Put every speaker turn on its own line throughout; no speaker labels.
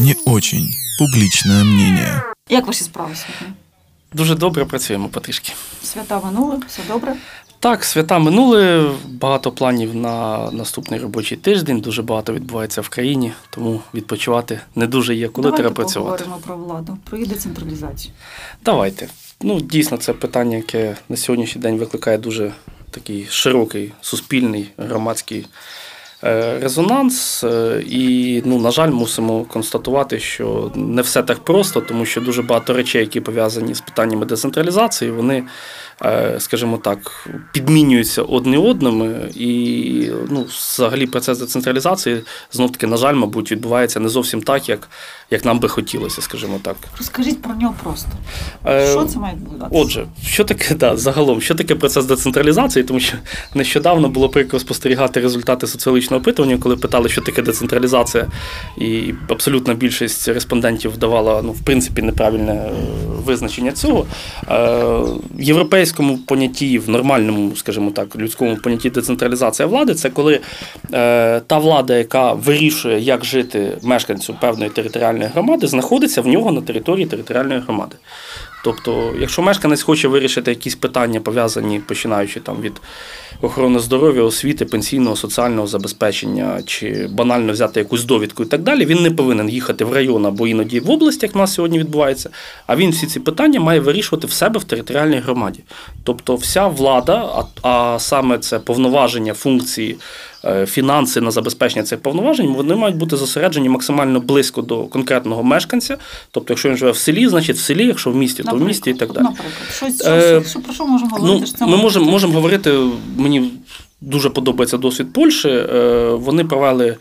не очень публичное мнение.
Як ваші справи сьогодні?
Дуже добре працюємо потрішки.
Свята минули, все добре.
Так, свята минули, багато планів на наступний робочий тиждень, дуже багато відбувається в країні, тому відпочивати не дуже є, коли
Давайте
треба працювати.
поговоримо про владу, про її децентралізацію.
Давайте. Ну, дійсно, це питання, яке на сьогоднішній день викликає дуже такий широкий суспільний громадський резонанс. Е, І, ну, на жаль, мусимо констатувати, що не все так просто, тому що дуже багато речей, які пов'язані з питаннями децентралізації, вони, е, скажімо так, підмінюються одне одними. І ну, взагалі процес децентралізації знов таки, на жаль, мабуть, відбувається не зовсім так, як, як нам би хотілося, скажімо так.
Розкажіть про нього просто.
Е,
Що це має відбуватися?
Отже, що таке да, загалом, що таке процес децентралізації? Тому що нещодавно було прикро спостерігати результати соціологічного опитування, коли питали, що таке децентралізація, і абсолютна більшість респондентів давала ну, в принципі неправильне е, визначення цього. Е, В європейському понятті, в нормальному, скажімо так, людському понятті децентралізація влади це коли е, та влада, яка вирішує, як жити мешканцю певної територіальної громади, знаходиться в нього на території територіальної громади. Тобто, якщо мешканець хоче вирішити якісь питання, пов'язані починаючи там від охорони здоров'я, освіти, пенсійного, соціального забезпечення, чи банально взяти якусь довідку і так далі, він не повинен їхати в район або іноді в область, як в нас сьогодні відбувається. А він всі ці питання має вирішувати в себе в територіальній громаді. Тобто, вся влада, а, а саме це повноваження, функції. Е, Фінанси на забезпечення цих повноважень вони мають бути зосереджені максимально близько до конкретного мешканця. Тобто, якщо він живе в селі, значить в селі, якщо в місті, то в місті і так далі.
Наприклад, щось,
Е,
що, що, про що можемо говорити?
Ну,
що це
ми можемо, можемо говорити, мені дуже подобається досвід Польщі. Е, Вони провели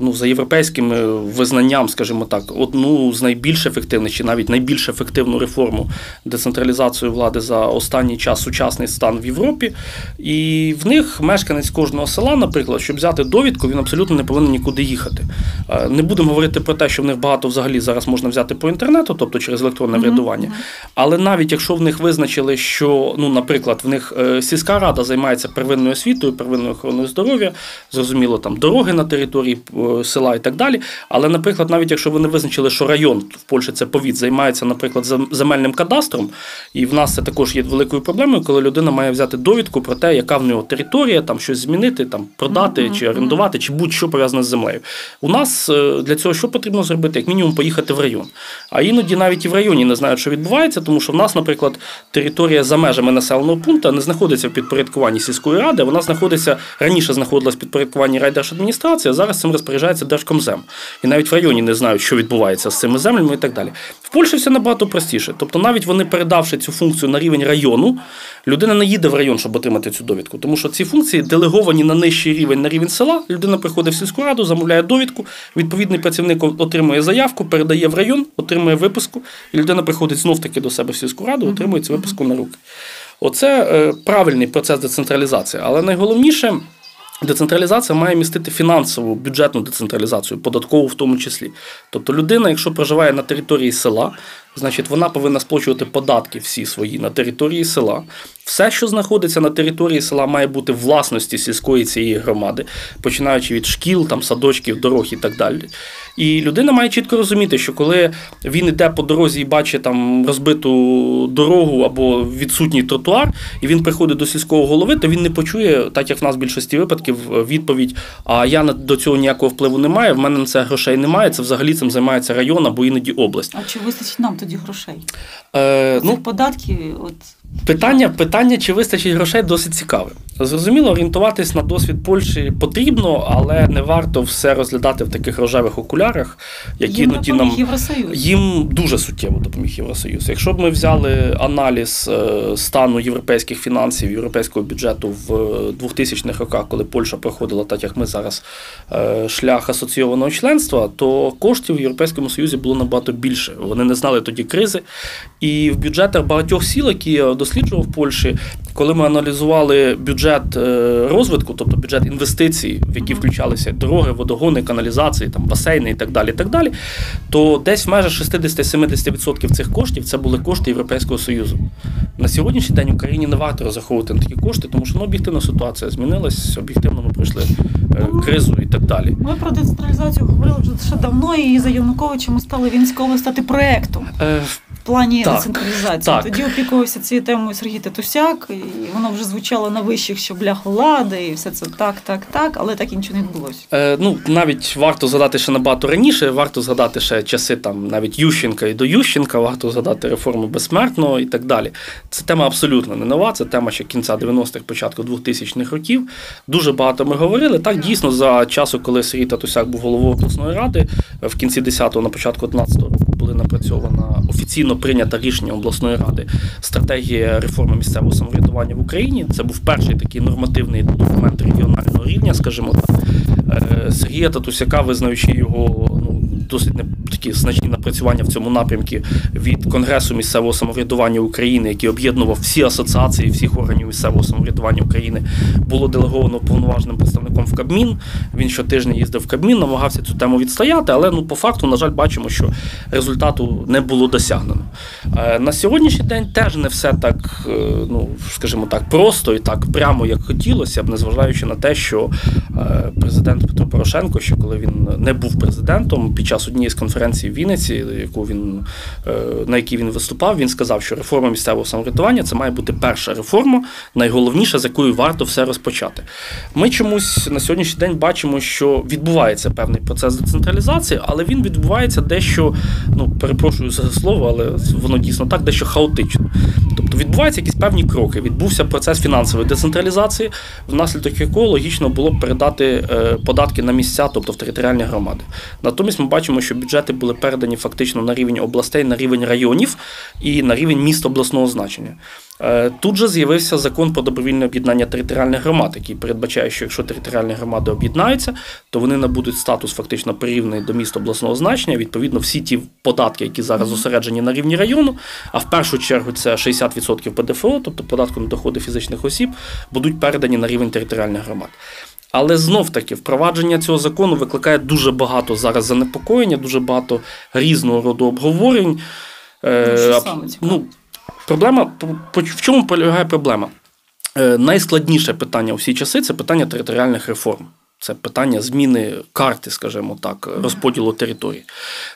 ну, за європейським е, визнанням, скажімо так, одну з найбільш ефективних чи навіть найбільш ефективну реформу децентралізацію влади за останній час сучасний стан в Європі. І в них мешканець кожного села, наприклад, щоб взяти довідку, він абсолютно не повинен нікуди їхати. Е, Не будемо говорити про те, що в них багато взагалі зараз можна взяти по інтернету, тобто через електронне врядування. Але навіть якщо в них визначили, що, ну, наприклад, в них е, сільська рада займається первинною освітою, первинною охороною здоров'я, зрозуміло, там дороги на території е, села і так далі. Але, наприклад, навіть якщо вони визначили, що район в Польщі це повіт, займається, наприклад, земельним кадастром, і в нас це також є великою проблемою, коли людина має взяти довідку про те, яка в нього територія, там щось змінити, там продати чи орендувати, чи будь-що пов'язане з землею. У нас е, для цього що потрібно зробити? Як мінімум поїхати в район. А іноді навіть і в районі не знають, що відбувається, тому що в нас, наприклад, територія за межами населеного пункту не знаходиться в підпорядкуванні сільської ради, вона знаходиться раніше знаходилась в підпорядкуванні райдержадміністрації, а зараз цим розпоряджається Держкомзем. І навіть в районі не знають, що відбувається з цими землями і так далі. В Польщі все набагато простіше. Тобто, навіть вони передавши цю функцію на рівень району, людина не їде в район, щоб отримати цю довідку, тому що ці функції делеговані на нижчий рівень на рівень села. Людина приходить в сільську раду, замовляє довідку. Відповідний працівник отримує заявку, передає в район, отримує виписку, і людина приходить знов таки до себе в сільську раду, отримує цю виписку на руки. Оце е, правильний процес децентралізації, але найголовніше. Децентралізація має містити фінансову бюджетну децентралізацію, податкову в тому числі. Тобто людина, якщо проживає на території села, значить вона повинна сплачувати податки всі свої на території села. Все, що знаходиться на території села, має бути власності сільської цієї громади, починаючи від шкіл, там, садочків, дорог і так далі. І людина має чітко розуміти, що коли він йде по дорозі і бачить там розбиту дорогу або відсутній тротуар, і він приходить до сільського голови, то він не почує, так як в нас в більшості випадків, відповідь: а я до цього ніякого впливу не маю, в мене на це грошей немає. Це взагалі цим займається район або іноді область.
А чи вистачить нам тоді грошей?
Е,
Ну, податки, от
Питання, питання, чи вистачить грошей, досить цікаве. Зрозуміло, орієнтуватись на досвід Польщі потрібно, але не варто все розглядати в таких рожевих окулярах, які
їм
іноді нам
Євросоюз.
їм дуже суттєво допоміг Євросоюз. Якщо б ми взяли аналіз е, стану європейських фінансів, європейського бюджету в 2000-х роках, коли Польща проходила, так як ми зараз, е, шлях асоційованого членства, то коштів в Європейському Союзі було набагато більше. Вони не знали тоді кризи. І в бюджетах багатьох сіл, які я досліджував в Польщі, коли ми аналізували бюджет е, розвитку, тобто бюджет інвестицій, в які включалися дороги, водогони, каналізації, там басейни і так далі, і так далі, то десь в межах 60-70% цих коштів це були кошти Європейського Союзу. На сьогоднішній день Україні не варто розраховувати на такі кошти, тому що ну, об'єктивна ситуація змінилась, об'єктивно ми пройшли е, кризу і так далі.
Ми про децентралізацію говорили вже ще давно, і за Януковича ми стали Вінська стати проектом.
Е,
плані
Так,
децентралізації.
так.
Тоді опікувався цією темою Сергій Татусяк, і воно вже звучало на вищих, що блях влади, і все це так, так, так, але так і нічого не відбулося.
Е, ну, навіть варто згадати ще набагато раніше, варто згадати ще часи там навіть Ющенка і до Ющенка, варто згадати реформу безсмертного і так далі. Це тема абсолютно не нова, це тема ще кінця 90-х, початку 2000-х років. Дуже багато ми говорили. Так, дійсно, за часу, коли Сергій Татусяк був головою обласної ради, в кінці 10-го, на початку 11-го року були напрацьована офіційно прийнята рішення обласної ради стратегія реформи місцевого самоврядування в Україні. Це був перший такий нормативний документ регіонального рівня, скажімо так. Е, Сергія Татусяка, визнаючи його досить не такі значні напрацювання в цьому напрямку від Конгресу місцевого самоврядування України, який об'єднував всі асоціації всіх органів місцевого самоврядування України, було делеговано повноважним представником в Кабмін. Він щотижня їздив в Кабмін, намагався цю тему відстояти, але ну по факту, на жаль, бачимо, що результату не було досягнено. Е, На сьогоднішній день теж не все так, е, ну скажімо так, просто і так прямо, як хотілося б, незважаючи на те, що е, президент Петро Порошенко, що коли він не був президентом, під час однієї з конференцій в Вінниці, яку він е, на якій він виступав, він сказав, що реформа місцевого самоврядування це має бути перша реформа, найголовніша, з якою варто все розпочати. Ми чомусь на сьогоднішній день бачимо, що відбувається певний процес децентралізації, але він відбувається дещо, ну перепрошую за слово, але воно дійсно так, дещо хаотично. Тобто відбуваються якісь певні кроки. Відбувся процес фінансової децентралізації, внаслідок якого логічно було б передати е, податки на місця, тобто в територіальні громади. Натомість ми бачимо, що бюджети були передані фактично на рівень областей, на рівень районів і на рівень міст обласного значення. Е, Тут же з'явився закон про добровільне об'єднання територіальних громад, який передбачає, що якщо територіальні громади об'єднаються, то вони набудуть статус фактично порівняний до міст обласного значення. Відповідно, всі ті податки, які зараз зосереджені на рівні району, а в першу чергу це 60% ПДФО, тобто податку на доходи фізичних осіб, будуть передані на рівень територіальних громад. Але знов таки впровадження цього закону викликає дуже багато зараз занепокоєння, дуже багато різного роду обговорень. Е,
Ну,
ну, проблема в чому полягає проблема? Е, Найскладніше питання у всі часи це питання територіальних реформ. Це питання зміни карти, скажімо так, розподілу території.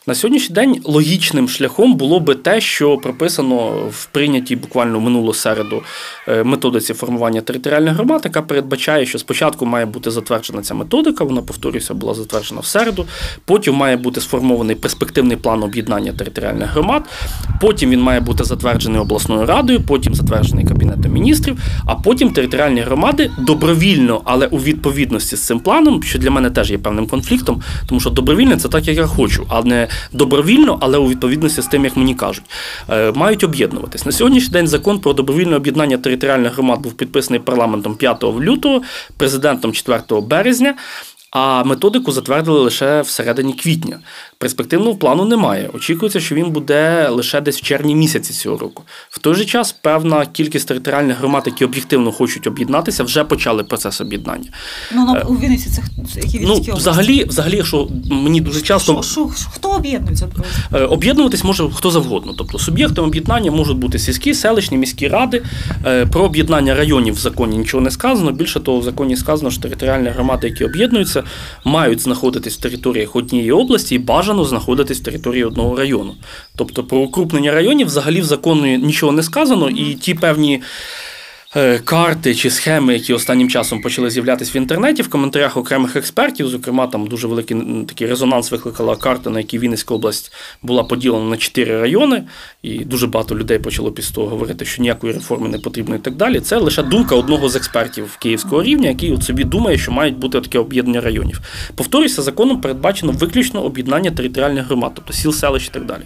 На сьогоднішній день логічним шляхом було би те, що прописано в прийнятій буквально минулу середу е, методиці формування територіальних громад, яка передбачає, що спочатку має бути затверджена ця методика, вона, повторюся, була затверджена в середу. Потім має бути сформований перспективний план об'єднання територіальних громад. Потім він має бути затверджений обласною радою, потім затверджений Кабінетом міністрів, а потім територіальні громади добровільно, але у відповідності з цим планом, що для мене теж є певним конфліктом, тому що добровільне це так, як я хочу, а не добровільно, але у відповідності з тим, як мені кажуть, е, мають об'єднуватись. На сьогоднішній день закон про добровільне об'єднання територіальних громад був підписаний парламентом 5 лютого, президентом 4 березня. А методику затвердили лише всередині квітня. Перспективного плану немає. Очікується, що він буде лише десь в червні місяці цього року. В той же час певна кількість територіальних громад, які об'єктивно хочуть об'єднатися, вже почали процес об'єднання.
Ну, на, у Вінниці це які
Е, Ну, взагалі, взагалі, якщо мені дуже часто
Що, що, що- хто об'єднується?
Е, Об'єднуватись може хто завгодно. Тобто суб'єктом об'єднання можуть бути сільські, селищні, міські ради. Е, Про об'єднання районів в законі нічого не сказано. Більше того, в законі сказано, що територіальні громади, які об'єднуються, мають знаходитись в територіях однієї області і бажано знаходитись в території одного району. Тобто про укрупнення районів взагалі в законі нічого не сказано, і ті певні. Е, Карти чи схеми, які останнім часом почали з'являтися в інтернеті, в коментарях окремих експертів, зокрема, там дуже великий такий резонанс викликала карта, на якій Вінницька область була поділена на чотири райони, і дуже багато людей почало після того говорити, що ніякої реформи не потрібно і так далі. Це лише думка одного з експертів київського рівня, який от собі думає, що мають бути таке об'єднання районів. Повторюся, законом передбачено виключно об'єднання територіальних громад, тобто сіл, селищ і так далі.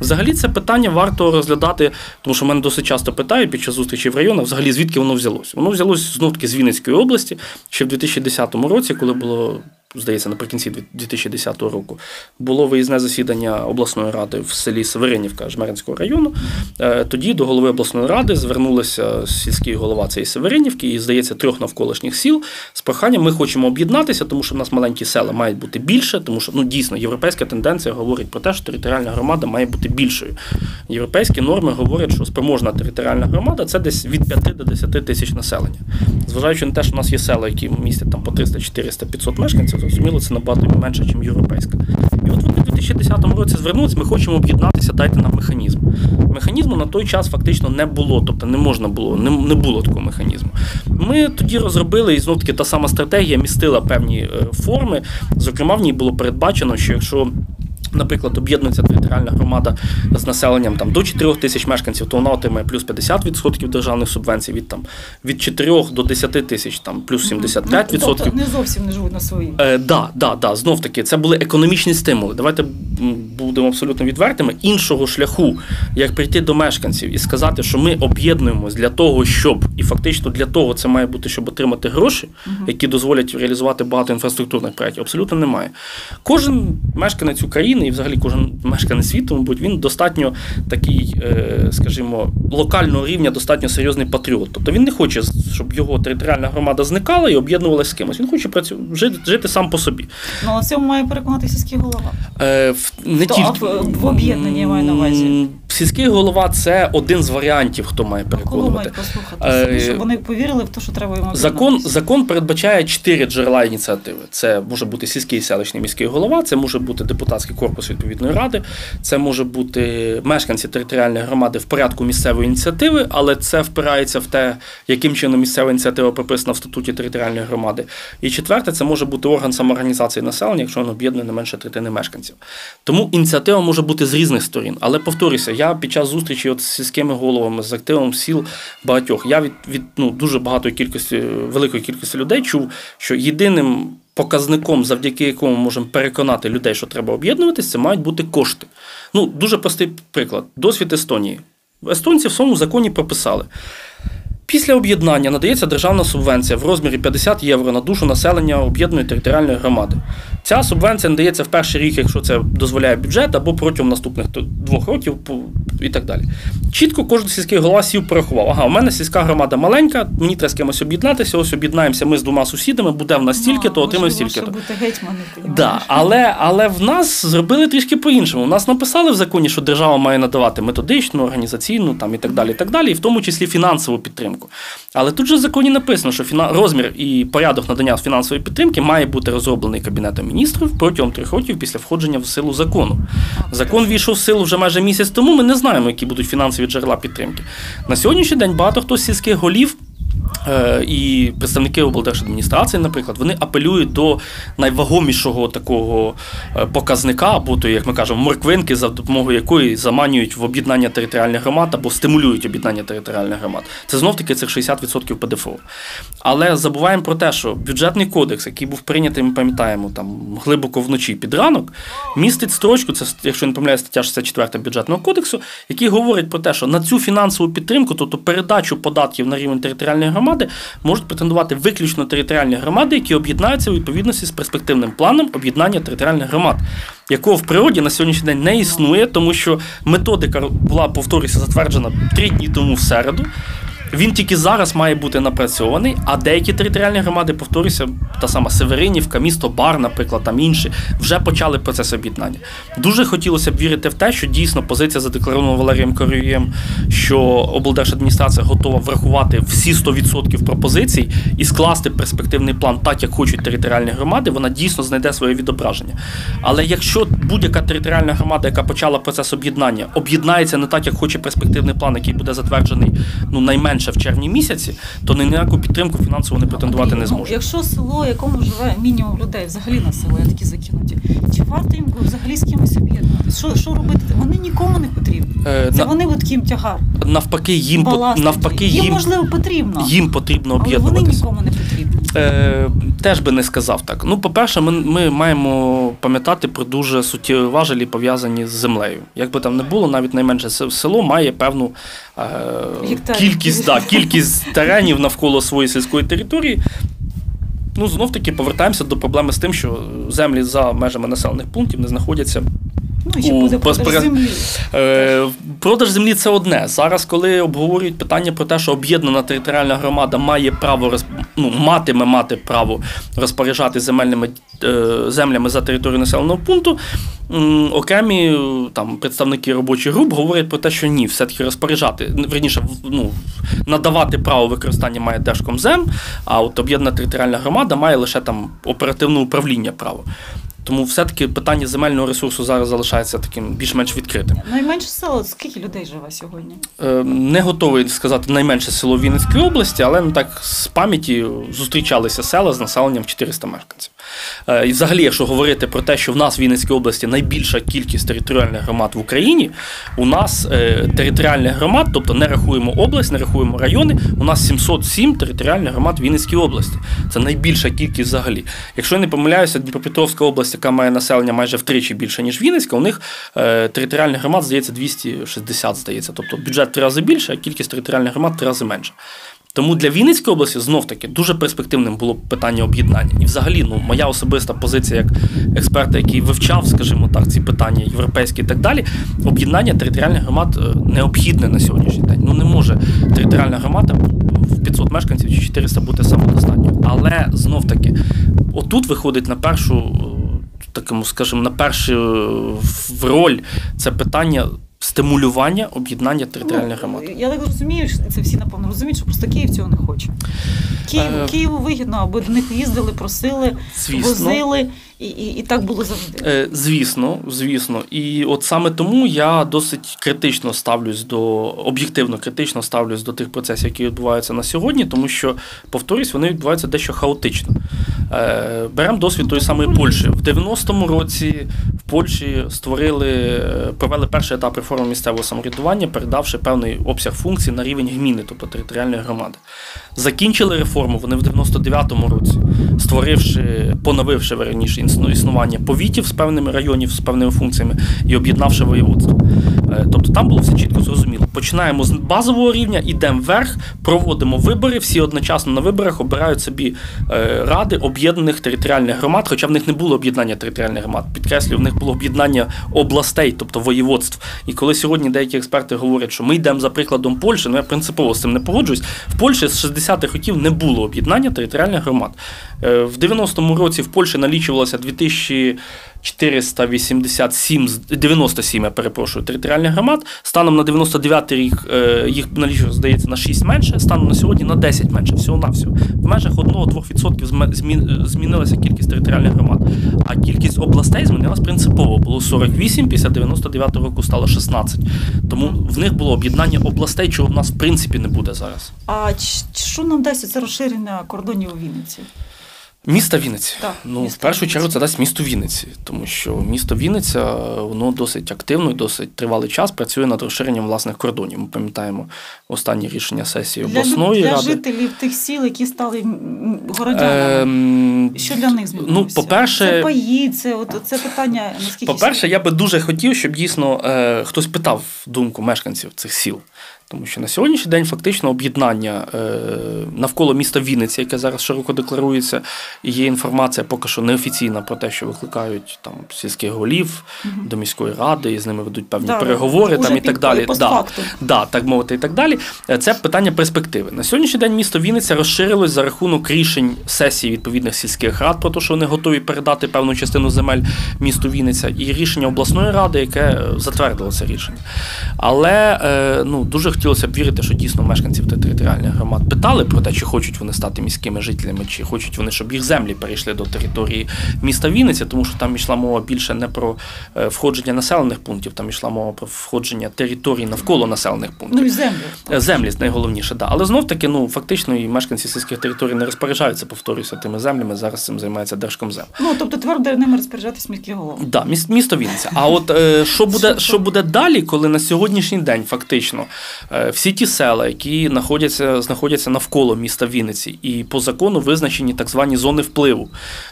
Взагалі, це питання варто розглядати, тому що мене досить часто питають під час зустрічі в районах, взагалі звідки воно взялось? Воно взялось знов таки з Вінницької області ще в 2010 році, коли було здається, наприкінці 2010 року, було виїзне засідання обласної ради в селі Северинівка Жмеринського району. Е, тоді до голови обласної ради звернулися сільський голова цієї Северинівки і, здається, трьох навколишніх сіл з проханням. Ми хочемо об'єднатися, тому що в нас маленькі села мають бути більше, тому що ну дійсно європейська тенденція говорить про те, що територіальна громада має бути більшою. Європейські норми говорять, що спроможна територіальна громада це десь від 5 до 10 тисяч населення. Зважаючи на те, що в нас є села, які містять там по 300, 400, 500 мешканців, зрозуміло, це набагато менше, ніж європейська. І от вони в 2010 році звернулися, ми хочемо об'єднатися, дайте нам механізм. Механізму на той час фактично не було, тобто не можна було, не, не було такого механізму. Ми тоді розробили, і знов таки та сама стратегія містила певні е, форми. Зокрема, в ній було передбачено, що якщо Наприклад, об'єднується територіальна громада з населенням там, до 4 тисяч мешканців, то вона отримає плюс 50% державних субвенцій, від там, від 4 до 10 тисяч там, плюс 75%.
Ну, тобто не зовсім не живуть на своїм.
Е, да, да, да, знов таки, це були економічні стимули. Давайте будемо абсолютно відвертими. Іншого шляху, як прийти до мешканців і сказати, що ми об'єднуємось для того, щоб, і фактично для того це має бути, щоб отримати гроші, які дозволять реалізувати багато інфраструктурних проєктів, абсолютно немає. Кожен мешканець України і взагалі кожен мешканець світу, мабуть, він достатньо такий, е, скажімо, локального рівня, достатньо серйозний патріот. Тобто він не хоче, щоб його територіальна громада зникала і об'єднувалася з кимось. Він хоче працю... жити, жити сам по собі.
Ну, а в цьому має переконати сільський голова.
Е, не
То,
тільки...
а в, в об'єднанні я маю на увазі.
Сільський голова це один з варіантів, хто має переконувати.
Мають послухати,
Е,
щоб вони повірили в те, що треба йому
Закон, закон передбачає чотири джерела ініціативи. Це може бути сільський селищний міський голова, це може бути депутатський корпус відповідної ради, це може бути мешканці територіальної громади в порядку місцевої ініціативи, але це впирається в те, яким чином місцева ініціатива прописана в статуті територіальної громади. І четверте, це може бути орган самоорганізації населення, якщо він об'єднує не менше третини мешканців. Тому ініціатива може бути з різних сторін. Але повторюся, я під час зустрічі от з сільськими головами, з активом сіл багатьох, я від, від ну, дуже багатої кількості, великої кількості людей чув, що єдиним показником, завдяки якому можемо переконати людей, що треба об'єднуватися, це мають бути кошти. Ну, дуже простий приклад. Досвід Естонії. Естонці в своєму законі прописали. Після об'єднання надається державна субвенція в розмірі 50 євро на душу населення об'єднаної територіальної громади. Ця субвенція надається в перший рік, якщо це дозволяє бюджет, або протягом наступних двох років і так далі. Чітко кожен сільський голова сів порахував. Ага, у мене сільська громада маленька, мені треба з кимось об'єднатися, ось об'єднаємося ми з двома сусідами, буде в нас стільки, то отримаємо стільки. то Да, але, але в нас зробили трішки по-іншому. У нас написали в законі, що держава має надавати методичну, організаційну там, і так далі, і так далі, і в тому числі фінансову підтримку. Але тут же в законі написано, що фіна... розмір і порядок надання фінансової підтримки має бути розроблений Кабінетом міністрів протягом трьох років після входження в силу закону. Закон війшов в силу вже майже місяць тому. Ми не знаємо, які будуть фінансові джерела підтримки. На сьогоднішній день багато хто з сільських голів. І представники облдержадміністрації, наприклад, вони апелюють до найвагомішого такого показника, або то, як ми кажемо, морквинки, за допомогою якої заманюють в об'єднання територіальних громад або стимулюють об'єднання територіальних громад. Це знов таки цих 60% ПДФО. Але забуваємо про те, що бюджетний кодекс, який був прийнятий, ми пам'ятаємо, там глибоко вночі під ранок, містить строчку, це, якщо не помиляю, стаття 64 бюджетного кодексу, який говорить про те, що на цю фінансову підтримку, тобто передачу податків на рівень територіальної громади, громади можуть претендувати виключно територіальні громади, які об'єднаються у відповідності з перспективним планом об'єднання територіальних громад, якого в природі на сьогоднішній день не існує, тому що методика була, повторюся, затверджена три дні тому в середу. Він тільки зараз має бути напрацьований, а деякі територіальні громади, повторюся, та сама Северинівка, місто Бар, наприклад, там інші, вже почали процес об'єднання. Дуже хотілося б вірити в те, що дійсно позиція задекларована Валерієм Корієм, що облдержадміністрація готова врахувати всі 100% пропозицій і скласти перспективний план так, як хочуть територіальні громади, вона дійсно знайде своє відображення. Але якщо будь-яка територіальна громада, яка почала процес об'єднання, об'єднається не так, як хоче перспективний план, який буде затверджений ну найменше в червні місяці, то ні ніяку підтримку фінансово не претендувати не зможе.
Ну, якщо село, якому живе мінімум людей, взагалі на село, я такі закинуті, чи варто їм взагалі з кимось об'єднуватися? Що, що робити? Вони нікому не потрібні.
Е,
Це
на-
вони от ким тягар.
Навпаки, їм
баласт
навпаки,
їм,
їм,
можливо потрібно,
їм потрібно
але вони нікому не потрібні.
Е, теж би не сказав так. Ну, по-перше, ми, ми маємо пам'ятати про дуже суттєві важелі, пов'язані з землею. Як би там не було, навіть найменше село має певну е, кількість, да, кількість теренів навколо своєї сільської території. Ну, знов таки повертаємося до проблеми з тим, що землі за межами населених пунктів не знаходяться
Ну ще
у
буде продаж землі.
Е, Продаж землі це одне. Зараз, коли обговорюють питання про те, що об'єднана територіальна громада має право роз... ну, матиме мати право розпоряджати земельними землями за територію населеного пункту, окремі е, там представники робочих груп говорять про те, що ні, все-таки розпоряджати, верніше, ну, надавати право використання має Держкомзем, а от об'єднана територіальна громада має лише там оперативне управління право. Тому все-таки питання земельного ресурсу зараз залишається таким більш-менш відкритим.
Найменше село, скільки людей живе сьогодні?
Е, Не готовий сказати найменше село Вінницької області, але ну так з пам'яті зустрічалися села з населенням 400 мешканців. Е, І взагалі, якщо говорити про те, що в нас в Вінницькій області найбільша кількість територіальних громад в Україні, у нас е, територіальних громад, тобто не рахуємо область, не рахуємо райони, у нас 707 територіальних громад в Вінницькій області. Це найбільша кількість взагалі. Якщо я не помиляюся, Дніпропетровська область, яка має населення майже втричі більше, ніж Вінницька, у них е, територіальних громад, здається, 260, здається. Тобто бюджет три рази більше, а кількість територіальних громад три рази менше. Тому для Вінницької області знов таки дуже перспективним було питання об'єднання. І взагалі, ну, моя особиста позиція як експерта, який вивчав, скажімо так, ці питання європейські і так далі, об'єднання територіальних громад е, необхідне на сьогоднішній день. Ну не може територіальна громада в 500 мешканців чи 400 бути самодостатньою. Але знов таки, отут виходить на першу, е, такому, скажімо, на першу е, в роль це питання. Стимулювання об'єднання територіальних громад.
Ну, Я так розумію, що це всі напевно розуміють, що просто Київ цього не хоче. Київ,
Е.
Києву вигідно, аби до них їздили, просили,
Звісно.
возили, і, і, і так було завжди.
Е, Звісно, звісно. І от саме тому я досить критично ставлюсь до об'єктивно критично ставлюсь до тих процесів, які відбуваються на сьогодні, тому що, повторюсь, вони відбуваються дещо хаотично. Е, Беремо досвід тої самої Польщі. В 90-му році в Польщі створили, провели перший етап реформи місцевого самоврядування, передавши певний обсяг функцій на рівень гміни, тобто територіальної громади. Закінчили реформу вони в 99-му році, створивши, поновивши верніше існування повітів з певними районів, з певними функціями і об'єднавши воєводство. Е, Тобто там було все чітко зрозуміло. Починаємо з базового рівня, йдемо вверх, проводимо вибори. Всі одночасно на виборах обирають собі е, ради об'єднаних територіальних громад, хоча в них не було об'єднання територіальних громад. Підкреслюю, в них було об'єднання областей, тобто воєводств. І коли сьогодні деякі експерти говорять, що ми йдемо за прикладом Польщі, ну я принципово з цим не погоджуюсь. В Польщі з 60-х років не було об'єднання територіальних громад. Е, В 90-му році в Польщі налічувалося 2487, з- 97, я перепрошую, територіальних громад. Станом на 99 рік е, їх налічувалося, здається, на 6 менше, станом на сьогодні на 10 менше, всього на всього. В межах 1-2% змінилася кількість територіальних громад. А кількість областей змінилась принципово. Було 48, після 99 року стало 16. Тому в них було об'єднання областей, чого в нас в принципі не буде зараз.
А що нам дасть це розширення кордонів у Вінниці?
Місто Вінниці.
Так,
ну,
місто
в першу
Вінниці.
чергу це дасть місто Вінниці, тому що місто Вінниця воно досить активно і досить тривалий час працює над розширенням власних кордонів. Ми пам'ятаємо останні рішення сесії
Для,
обласної
для
ради.
жителів тих сіл, які стали городянами.
Ем,
Що для них змінилося?
Ну, по-перше,
це паї, це, от, це питання, наскільки
По-перше, я би дуже хотів, щоб дійсно е, хтось питав думку мешканців цих сіл. Тому що на сьогоднішній день фактично об'єднання е, навколо міста Вінниці, яке зараз широко декларується, і є інформація поки що неофіційна про те, що викликають там сільських голів
Мгм.
до міської ради, і з ними ведуть певні
Да,
переговори там і так далі. Да, да, так мовити, і так далі. Е, Це питання перспективи. На сьогоднішній день місто Вінниця розширилось за рахунок рішень сесії відповідних сільських рад про те, що вони готові передати певну частину земель місту Вінниця, і рішення обласної ради, яке е, затвердило це рішення. Але е, ну, дуже хотілося б вірити, що дійсно мешканців та територіальних громад питали про те, чи хочуть вони стати міськими жителями, чи хочуть вони, щоб їх землі перейшли до території міста Вінниця, тому що там йшла мова більше не про е, входження населених пунктів, там йшла мова про входження територій навколо населених пунктів.
Ну і землю.
Е, Землі найголовніше, да. Але знов таки, ну фактично, і мешканці сільських територій не розпоряджаються, повторюся, тими землями. Зараз цим займається Держкомзем.
Ну, тобто твердо ними розпоряджатись міський голова.
Да, міс- місто Вінниця. А от е, що буде,
Що-
буде далі, коли на сьогоднішній день фактично всі ті села, які знаходяться знаходяться навколо міста Вінниці, і по закону визначені так звані зони впливу,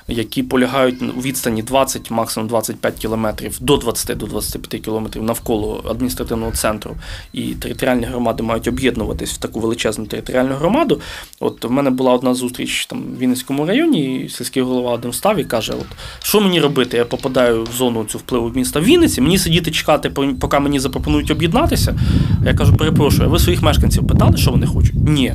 які полягають у відстані 20, максимум 25 кілометрів до 20 до 25 кілометрів навколо адміністративного центру, і територіальні громади мають об'єднуватись в таку величезну територіальну громаду. От в мене була одна зустріч там в Вінницькому районі, і сільський голова один став і каже: От що мені робити? Я попадаю в зону цю впливу міста Вінниці, мені сидіти чекати, поки мені запропонують об'єднатися. Я кажу, перепрошую, ви своїх мешканців питали, що вони хочуть? Ні.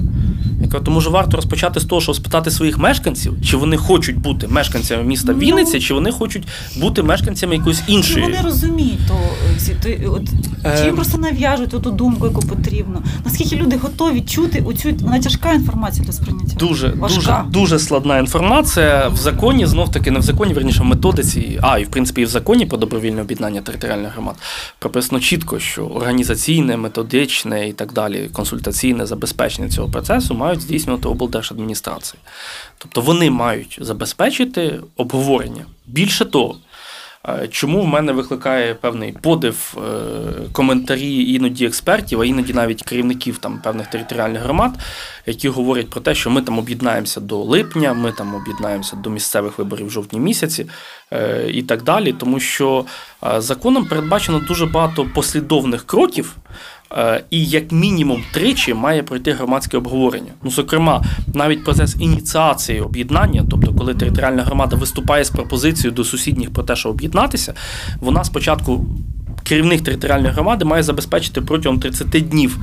Я кажу, то може варто розпочати з того, щоб спитати своїх мешканців, чи вони хочуть бути мешканцями міста ну, Вінниця, чи вони хочуть бути мешканцями якоїсь іншої.
Вони розуміють, то, всі то от, чи їм е, просто нав'яжуть ту думку, яку потрібно. Наскільки люди готові чути оцю вона тяжка інформація до сприйняття?
Дуже дуже дуже складна інформація в законі, знов таки не в законі, верніше в методиці, а і в принципі і в законі про добровільне об'єднання територіальних громад прописано чітко, що організаційне, методичне і так далі, консультаційне забезпечення цього процесу мають здійснювати облдержадміністрації. Тобто вони мають забезпечити обговорення. Більше того, е, чому в мене викликає певний подив е, коментарі іноді експертів, а іноді навіть керівників там певних територіальних громад, які говорять про те, що ми там об'єднаємося до липня, ми там об'єднаємося до місцевих виборів в жовтні місяці е, і так далі, тому що законом передбачено дуже багато послідовних кроків. Е, і як мінімум тричі має пройти громадське обговорення. Ну, зокрема, навіть процес ініціації об'єднання, тобто, коли територіальна громада виступає з пропозицією до сусідніх про те, що об'єднатися, вона спочатку керівник територіальної громади має забезпечити протягом 30 днів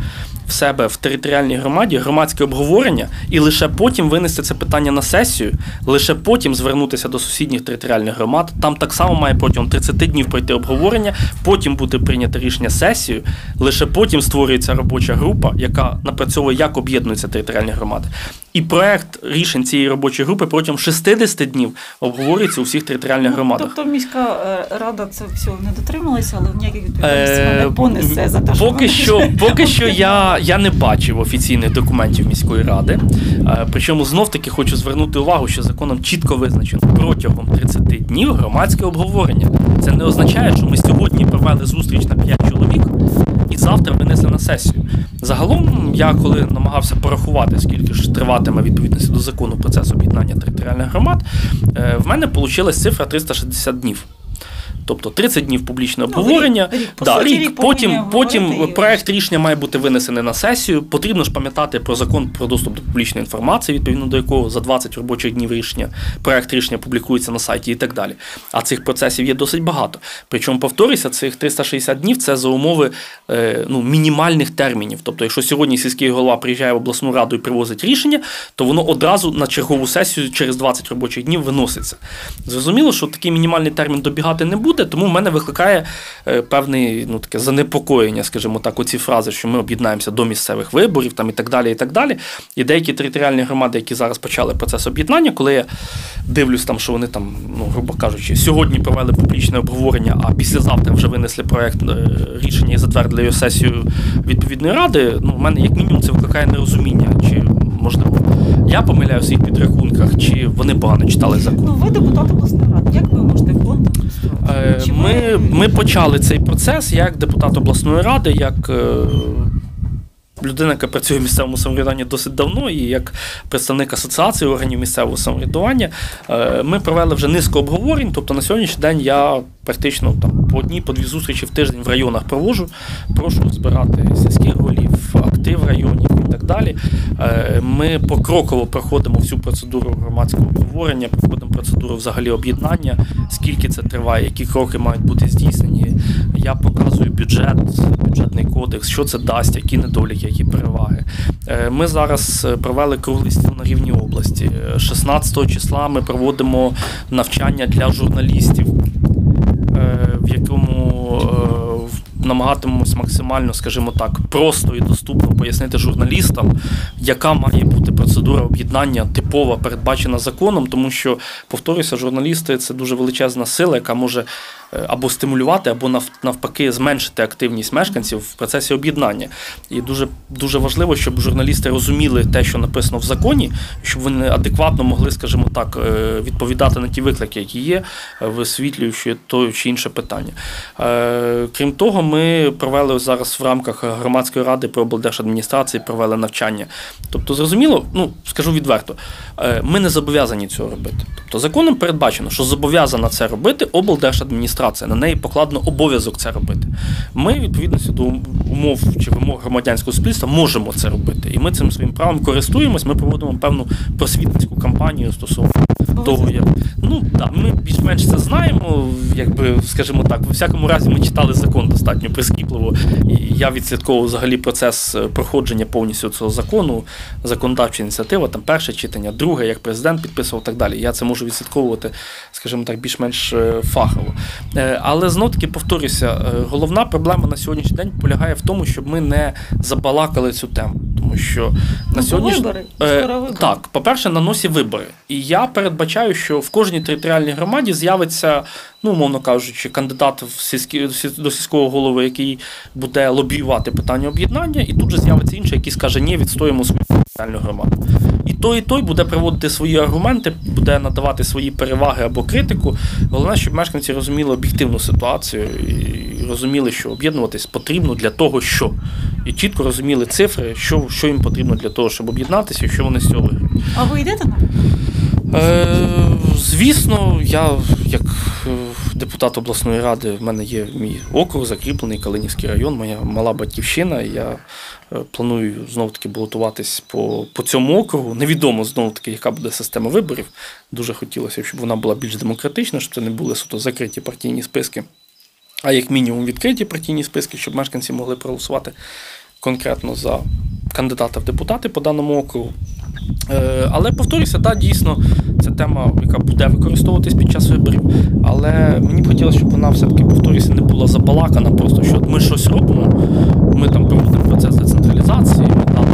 в себе в територіальній громаді громадське обговорення і лише потім винести це питання на сесію, лише потім звернутися до сусідніх територіальних громад. Там так само має протягом 30 днів пройти обговорення, потім буде прийнято рішення сесію, лише потім створюється робоча група, яка напрацьовує, як об'єднуються територіальні громади. І проект рішень цієї робочої групи протягом 60 днів обговорюється у всіх територіальних ну, громадах.
Тобто міська е, рада це всього не дотрималася, але ніяких відповідальності е, не понесе за те,
що поки що, поки що я я не бачив офіційних документів міської ради. Е, причому знов таки хочу звернути увагу, що законом чітко визначено протягом 30 днів громадське обговорення. Це не означає, що ми сьогодні провели зустріч на 5 чоловік і завтра винесли на сесію. Загалом, я коли намагався порахувати, скільки ж триватиме відповідності до закону процес об'єднання територіальних громад, е, в мене вийшла цифра 360 днів. Тобто 30 днів публічне ну, обговорення.
Рік, рік, да, рік, рік
Потім потім проект рішення має бути винесений на сесію. Потрібно ж пам'ятати про закон про доступ до публічної інформації, відповідно до якого за 20 робочих днів рішення проект рішення публікується на сайті і так далі. А цих процесів є досить багато. Причому, повторюся, цих 360 днів це за умови е, ну, мінімальних термінів. Тобто, якщо сьогодні сільський голова приїжджає в обласну раду і привозить рішення, то воно одразу на чергову сесію через 20 робочих днів виноситься. Зрозуміло, що такий мінімальний термін добігати не буде буде, тому в мене викликає е, певне ну, таке занепокоєння, скажімо так, оці фрази, що ми об'єднаємося до місцевих виборів там, і так далі. І так далі. І деякі територіальні громади, які зараз почали процес об'єднання, коли я дивлюсь, там, що вони там, ну, грубо кажучи, сьогодні провели публічне обговорення, а післязавтра вже винесли проєкт е, рішення і затвердили його сесію відповідної ради, ну, в мене як мінімум це викликає нерозуміння. чи Можливо, я помиляю в своїх підрахунках, чи вони погано читали закон.
Ну, ви депутат обласної ради. Як ви можете фонд
Е, ми ми почали цей процес як депутат обласної ради, як е, людина, яка працює в місцевому самоврядуванні досить давно, і як представник асоціації органів місцевого самоврядування. Е, ми провели вже низку обговорень. Тобто на сьогоднішній день я практично там по одній, по дві зустрічі в тиждень в районах проводжу. Прошу збирати сільських голів, актив районів і так далі. Ми покроково проходимо всю процедуру громадського обговорення, проходимо процедуру взагалі об'єднання, скільки це триває, які кроки мають бути здійснені. Я показую бюджет, бюджетний кодекс, що це дасть, які недоліки, які переваги. Е, ми зараз провели круглий стіл на рівні області. 16 числа ми проводимо навчання для журналістів, е, в якому е, намагатимемось максимально, скажімо так, просто і доступно пояснити журналістам, яка має бути процедура об'єднання типова, передбачена законом, тому що, повторюся, журналісти це дуже величезна сила, яка може е, або стимулювати, або навпаки зменшити активність мешканців в процесі об'єднання. І дуже, дуже важливо, щоб журналісти розуміли те, що написано в законі, щоб вони адекватно могли, скажімо так, е, відповідати на ті виклики, які є, е, висвітлюючи то чи інше питання. Е, Крім того, ми провели зараз в рамках громадської ради при облдержадміністрації провели навчання. Тобто, зрозуміло, ну скажу відверто, е, ми не зобов'язані цього робити. Тобто законом передбачено, що зобов'язана це робити облдержадміністрація. На неї покладено обов'язок це робити. Ми, відповідності до умов чи вимог громадянського суспільства, можемо це робити. І ми цим своїм правом користуємось. Ми проводимо певну просвітницьку кампанію стосовно того, як ну так, ми більш-менш це знаємо. Якби, скажімо так, у всякому разі, ми читали закон достатньо прискіпливо. І я відслідковував взагалі процес е, проходження повністю цього закону, законодавча ініціатива, там перше читання, друге, як президент підписував і так далі. Я це можу відслідковувати, скажімо так, більш-менш е, фахово. Е, Але знов таки повторюся, головна проблема на сьогоднішній день полягає в тому, щоб ми не забалакали цю тему. Тому що на
Ну,
сьогоднішній
вибори,
Е,
скоро вибори.
Так, по-перше, на носі вибори. І я передбачаю, що в кожній територіальній громаді з'явиться, ну, умовно кажучи, кандидат в сільські, до сільського голови, який буде лобіювати питання об'єднання, і тут же з'явиться інший, який скаже, ні, відстоїмо свою територіальну громаду. І той, і той буде приводити свої аргументи, буде надавати свої переваги або критику. Головне, щоб мешканці розуміли об'єктивну ситуацію і розуміли, що об'єднуватись потрібно для того, що. І чітко розуміли цифри, що, що їм потрібно для того, щоб об'єднатися, і що вони з цього.
А ви йдете на
Е, звісно, я як е, депутат обласної ради, в мене є мій округ, закріплений Калинівський район, моя мала батьківщина. Я е, планую знов таки балотуватись по, по цьому округу. Невідомо знов таки, яка буде система виборів. Дуже хотілося, щоб вона була більш демократична, щоб це не були суто закриті партійні списки, а як мінімум відкриті партійні списки, щоб мешканці могли проголосувати конкретно за кандидата в депутати по даному округу. Е, Але повторюся, так, дійсно, це тема, яка буде використовуватись під час виборів. Але мені хотілося, щоб вона все-таки, повторюся, не була забалакана, просто що ми щось робимо, ми там проводимо процес децентралізації, там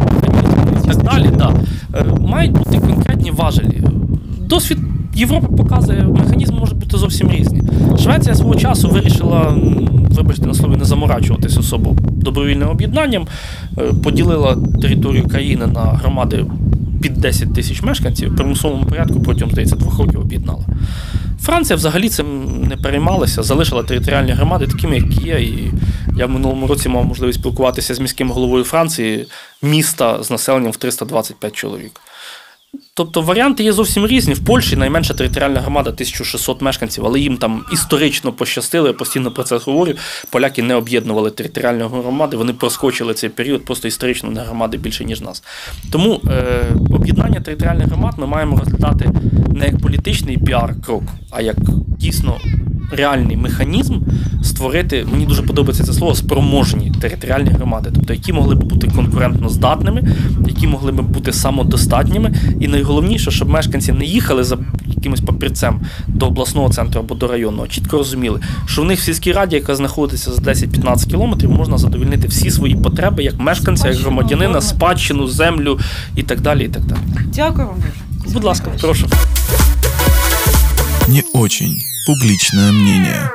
і так далі. Да. Е, Мають бути конкретні важелі. Досвід Європи показує, механізми можуть бути зовсім різні. Швеція свого часу вирішила, вибачте на слові, не заморачуватись особо добровільним об'єднанням, е, поділила територію країни на громади під 10 тисяч мешканців в примусовому порядку протягом, здається, двох років об'єднала. Франція взагалі цим не переймалася, залишила територіальні громади такими, які є. І я в минулому році мав можливість спілкуватися з міським головою Франції, міста з населенням в 325 чоловік. Тобто варіанти є зовсім різні. В Польщі найменша територіальна громада 1600 мешканців, але їм там історично пощастило, я постійно про це говорю. Поляки не об'єднували територіальні громади, вони проскочили цей період просто історично на громади більше, ніж нас. Тому е, об'єднання територіальних громад ми маємо розглядати не як політичний піар-крок, а як дійсно реальний механізм створити, мені дуже подобається це слово, спроможні територіальні громади, тобто які могли б бути конкурентно здатними, які могли б бути самодостатніми, і найголовніше, щоб мешканці не їхали за якимось папірцем до обласного центру або до районного, а чітко розуміли, що в них в сільській раді, яка знаходиться за 10-15 кілометрів, можна задовільнити всі свої потреби як мешканця, як громадянина, спадщину, землю і так далі. І так далі.
Дякую вам дуже.
Будь ласка, прошу.
Не очень публичное мнение.